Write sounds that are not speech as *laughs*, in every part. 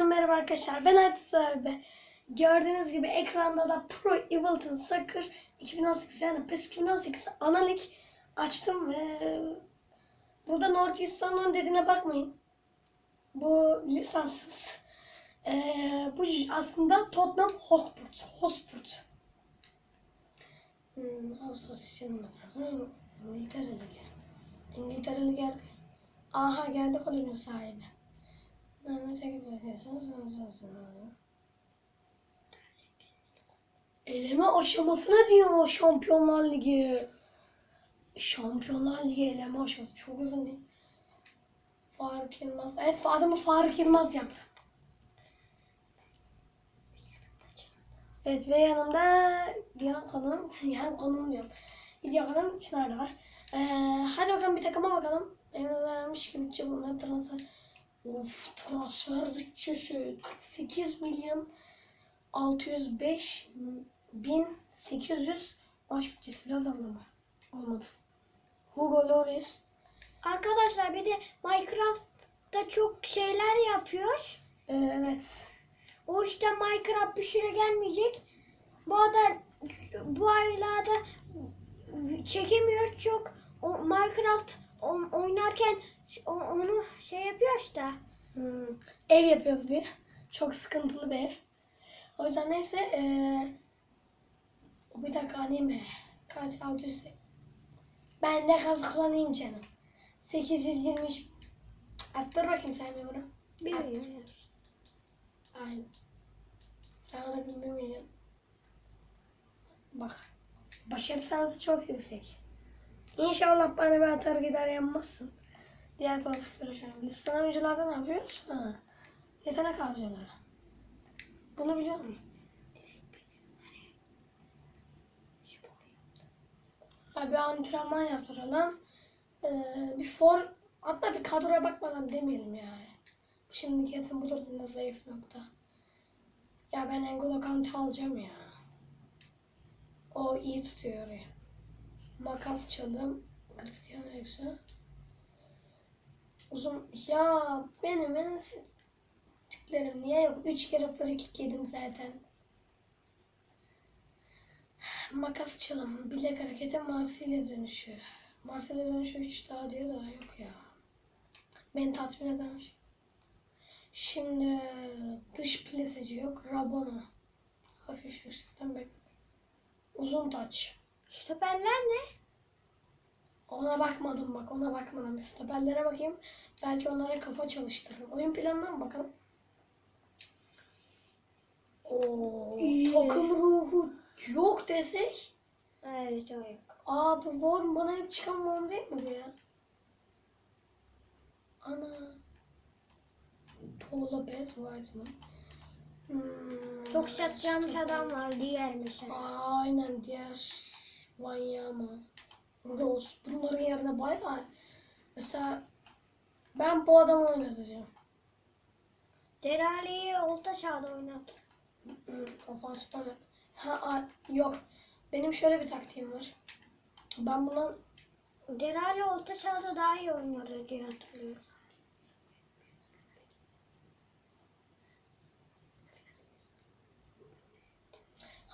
Tekrardan merhaba arkadaşlar. Ben Ertuğrul abi. Gördüğünüz gibi ekranda da Pro Evolution Soccer 2018 yani PES 2018 analik açtım ve burada North East London dediğine bakmayın. Bu lisanssız. Ee, bu aslında Tottenham Hotspur. Hotspur. Hmm, Ağustos için gel. Aha geldi kulübün sahibi. Eleme aşamasına diyor Şampiyonlar Ligi. Şampiyonlar Ligi eleme aşaması. Çok uzun değil. Faruk Yılmaz. Evet adamı Faruk Yılmaz yaptı. Evet ve yanımda Diyan Kanım, *laughs* yani konum diyorum. Video kanım Çınar da var. Ee, hadi bakalım bir takıma bakalım. Emre'lermiş gibi bunlar transfer. Of transfer bütçesi 48 milyon 605 bin 800 maaş bütçesi biraz az ama olmadı. Hugo Lloris Arkadaşlar bir de Minecraft'ta çok şeyler yapıyor. Ee, evet O işte Minecraft bir süre gelmeyecek. Bu arada bu aylarda çekemiyor çok. O Minecraft oynarken onu şey yapıyor işte. Hmm, ev yapıyoruz bir. Çok sıkıntılı bir ev. O yüzden neyse ee, bir dakika anime. Kaç 600 Ben de kazıklanayım canım. 823 Attır bakayım sen bir bunu. Bilmiyorum. Aynen. Sana bir milyon. Bak. Başarı şansı çok yüksek. İnşallah bana bir atar gider yanmazsın. Diğer konuştukları şu an. Listan oyuncularda ne yapıyoruz? Ha. Yetenek avcıları. Bunu biliyor musun? Bir antrenman yaptıralım. Ee, bir for hatta bir kadroya bakmadan demeyelim ya. Şimdi kesin bu da zayıf nokta. Ya ben N'Golo Kante alacağım ya. O iyi tutuyor orayı. Makas çalım. Cristiano Eriksen. Uzun. Ya benim en sevdiklerim niye yok? Üç kere free kick yedim zaten. Makas çalım. Bilek hareketi Marsilya dönüşü. Marsilya dönüşü 3 daha diyor da yok ya. Beni tatmin edermiş. Şimdi dış plaseci yok. Rabona. Hafif yüksekten bek. Uzun taç. Stoperler ne? Ona bakmadım bak ona bakmadım. Stoperlere bakayım. Belki onlara kafa çalıştırırım. Oyun planına mı bakalım? Oo, İyi. takım ruhu yok desek. Evet yok. Aa bu Worm bana hep çıkan Worm değil mi bu ya? Ana. Paul Lopez, Whiteman. Hmm, Çok satacağımız adam var diğer mesela. Aynen diğer Wanyama, Rose. Bunların yerine bayağı mesela ben bu adamı oynatacağım. Derali'yi orta çağda oynat. Hmm, Ofansif oynat. Ha yok. Benim şöyle bir taktiğim var. Ben bundan Derali orta çağda daha iyi oynuyordu diye hatırlıyorum.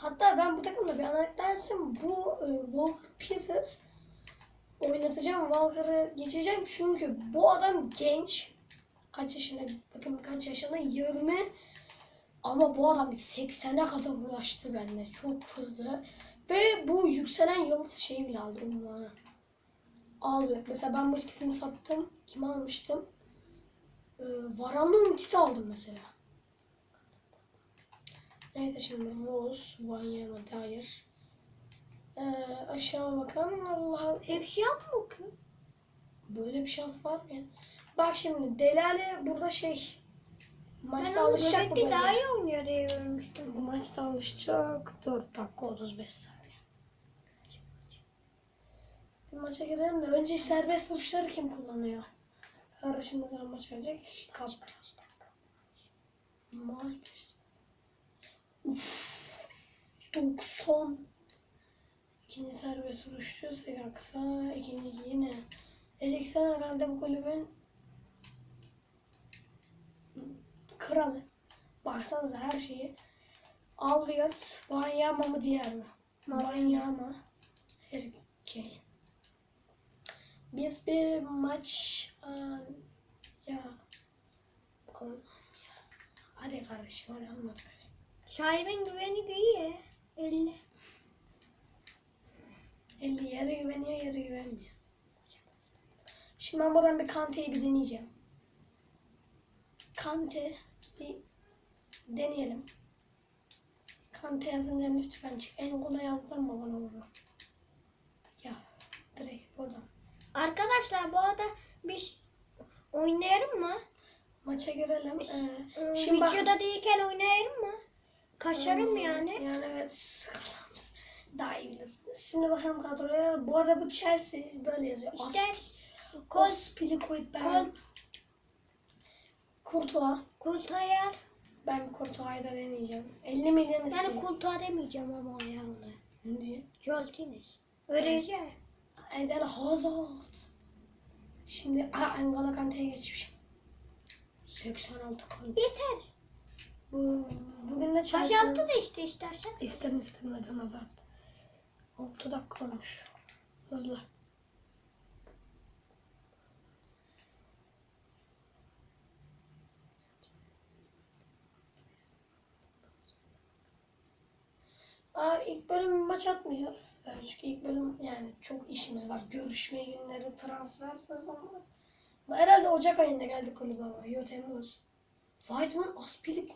Hatta ben bu takımda bir anahtarsın bu e, Walker Peters oynatacağım. Walker'ı geçeceğim çünkü bu adam genç. Kaç yaşında? Bakın kaç yaşında? 20. Ama bu adam 80'e kadar ulaştı bende. Çok hızlı. Ve bu yükselen yıldız şeyi bile aldı unvanı. Aldı. Mesela ben bu ikisini sattım. Kime almıştım? Ee, Varanlı Umtit'i aldım mesela. Neyse şimdi Rose, Vanyama dair. Ee, aşağı bakalım. Allah Hepsi yok mu ki? Böyle bir şans var mı ya? Bak şimdi Delale burada şey maçta Ben alışacak Göbekli böyle. daha iyi oynuyor diye görmüştüm. Bu maçta alışacak. 4 dakika 35 saniye. Bir maça girelim de önce serbest vuruşları kim kullanıyor? Ne zaman maç verecek? Kaptı. Maç 5. Uff. 90. İkinci serbest vuruş diyorsak kısa. ikinci yine. Eriksen herhalde bu kulübün kralı. Baksanıza her şeyi. Alviyat, Banyama mı diğer mi? Banyama. Erkeğin. Biz bir maç aa, ya. Hadi kardeşim hadi anlat. Şaibin güveni iyi. 50. 50 yarı güveniyor yarı güvenmiyor. Şimdi ben buradan bir Kante'yi bir deneyeceğim. Kante bir deneyelim. Kante yazınca lütfen çık. En kolay yazdırma bana bunu. Ya direkt buradan. Arkadaşlar bu arada biz oynayalım mı? Maça girelim. Ee, Ee, şimdi videoda değilken oynayalım mı? Kaçarım Hmm, yani. Yani evet kazanmış. Daha iyi bilirsiniz. Şimdi bakalım kadroya. Bu arada bu Chelsea böyle yazıyor. İşte As- kol, Aspilicueta ben. kol, Courtois. kultaya Ben Courtois'ı da deneyeceğim. 50 milyon ben istiyor. kultuğa demeyeceğim ama ya ona. Ne diyor? Joltines. Öylece. Eden Hazard. Şimdi Aa, N'Golo Kante'ye geçmişim. 86 Kante. Yeter. Bu, bugün de Chelsea'nin... altı da işte istersen. İsterim isterim Eden Hazard. 6 dakika olmuş. Hızlı. Aa, ilk bölüm maç atmayacağız. Yani çünkü ilk bölüm yani çok işimiz var. Görüşme günleri, transfer sezonu. Herhalde Ocak ayında geldik kulübe ama. Yo Temmuz. Weidman Aspilik...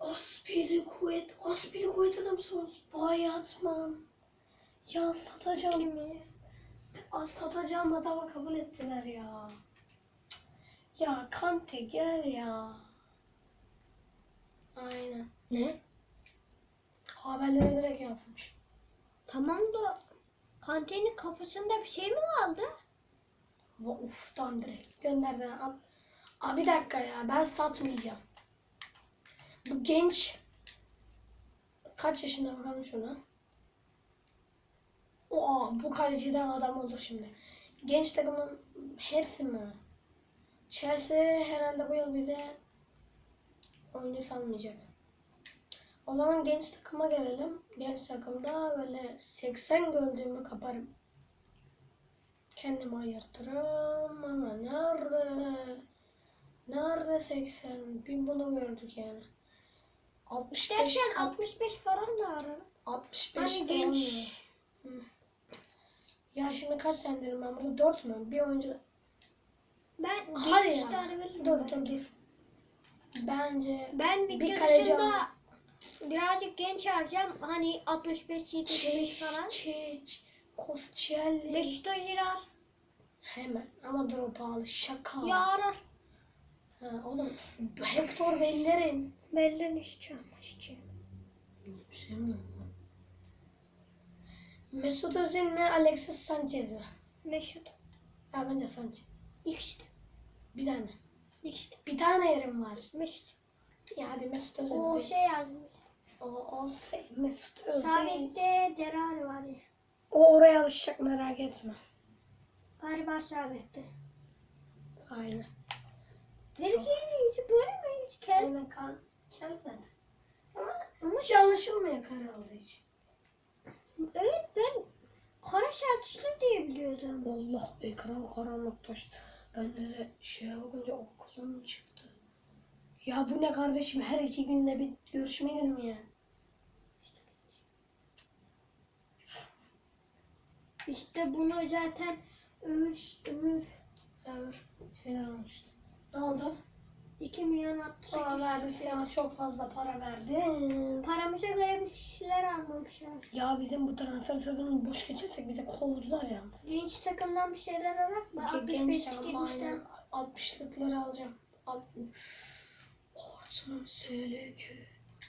Aspilicuet. Aspilicuet'e de mi sor? Vay atmam. Ya satacağım. Kimi? Aa, satacağım adama kabul ettiler ya. Ya Kante gel ya. Aynen. Ne? Haberlere direkt yazmış. Tamam da kantinin kafasında bir şey mi kaldı? Uftan direkt gönderdi. Al. Aa, bir dakika ya ben satmayacağım. Bu genç kaç yaşında bakalım şuna. Oha bu kaleciden adam olur şimdi. Genç takımın hepsi mi? Chelsea herhalde bu yıl bize oyuncu salmayacak. O zaman genç takıma gelelim. Genç takımda böyle 80 gördüğümü kaparım. Kendimi ayırtırım ama nerede? Nerede 80? Bin bunu gördük yani. 65 Derken 65 falan da ararım. 65 Hani genç. Ya şimdi kaç senelerim ben burada? 4 mü? Bir oyuncu Ben Hadi genç ya. tane veririm. Dur dur dur. Bence Ben Bir video kaleci birazcık genç harcam. Hani 65-75 Çiç, falan. Çiç, Koscielny. Beşiktaş Girar. Hemen ama dur o pahalı. Şaka. Ya arar. Ha, oğlum Hector Bellerin. Belli işçi ama işçi. Sevmiyorum lan. Mesut Özil mi Alexis Sanchez mi? Mesut. Ya bence Sanchez. İkisi de. Bir tane. İkisi de. Bir tane yerim var. Mesut. Ya hadi Mesut Özil. O be. şey yazmış. O, o şey, Mesut Özil. Sabit'te Derari var ya. O oraya alışacak merak etme. Galiba Sabit'te. Aynen. Derike'nin yüzü böyle mi? Hiç kel. Aynen kan. Gelmedi. Ama Ama hiç anlaşılmıyor kare olduğu için. evet ben kara şarkışlı diye biliyordum. Allah ekran karanlıklaştı. Ben de şeye bakınca okulum çıktı. Ya bu ne kardeşim her iki günde bir görüşme günü mü ya? İşte bunu zaten övür, övür. Evet. Şeyler olmuştu. Ne oldu? 2 milyon 68. Aa verdi ama çok fazla para verdin. Paramıza göre bir kişiler almamışlar. Ya bizim bu transfer sezonunu boş geçirsek bize kovdular yalnız. Genç takımdan bir şeyler arak mı? Ge- 65 Genç ama 70'ten. aynen 60'lıkları alacağım. Al. Orçun'un söyle ki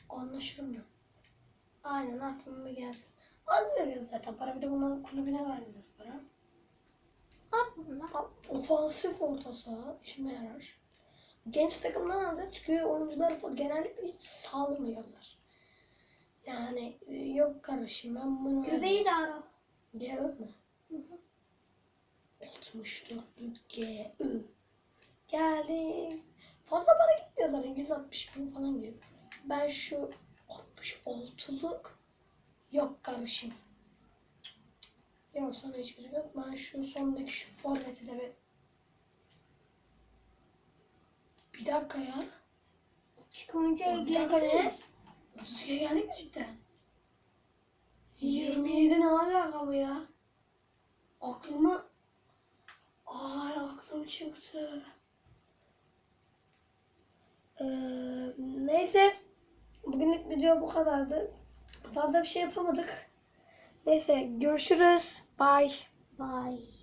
anlaşırım ben. Aynen aklımda gelsin. Az veriyoruz zaten para bir de bunların kulübüne vermiyoruz para. Al, Ofansif orta saha işime yarar. Genç takımdan alacağız çünkü oyuncuları genellikle hiç salmıyorlar. Yani e, yok kardeşim ben bunu... Göbeği de ara. GÖ mü? 64'lük GÖ. Geldi. fazla para gitmiyor zaten 160 bin falan gibi. Ben şu 66'lık yok kardeşim. Yok sana hiç gerek yok. Ben şu sondaki şu forveti de bir bir dakika ya. Çıkınca Bir dakika ne? 32'ye geldik mi cidden? 27 ne alaka bu ya? Aklıma... Ay aklım çıktı. Ee, neyse. Bugünlük video bu kadardı. Fazla bir şey yapamadık. Neyse görüşürüz. Bye. Bye.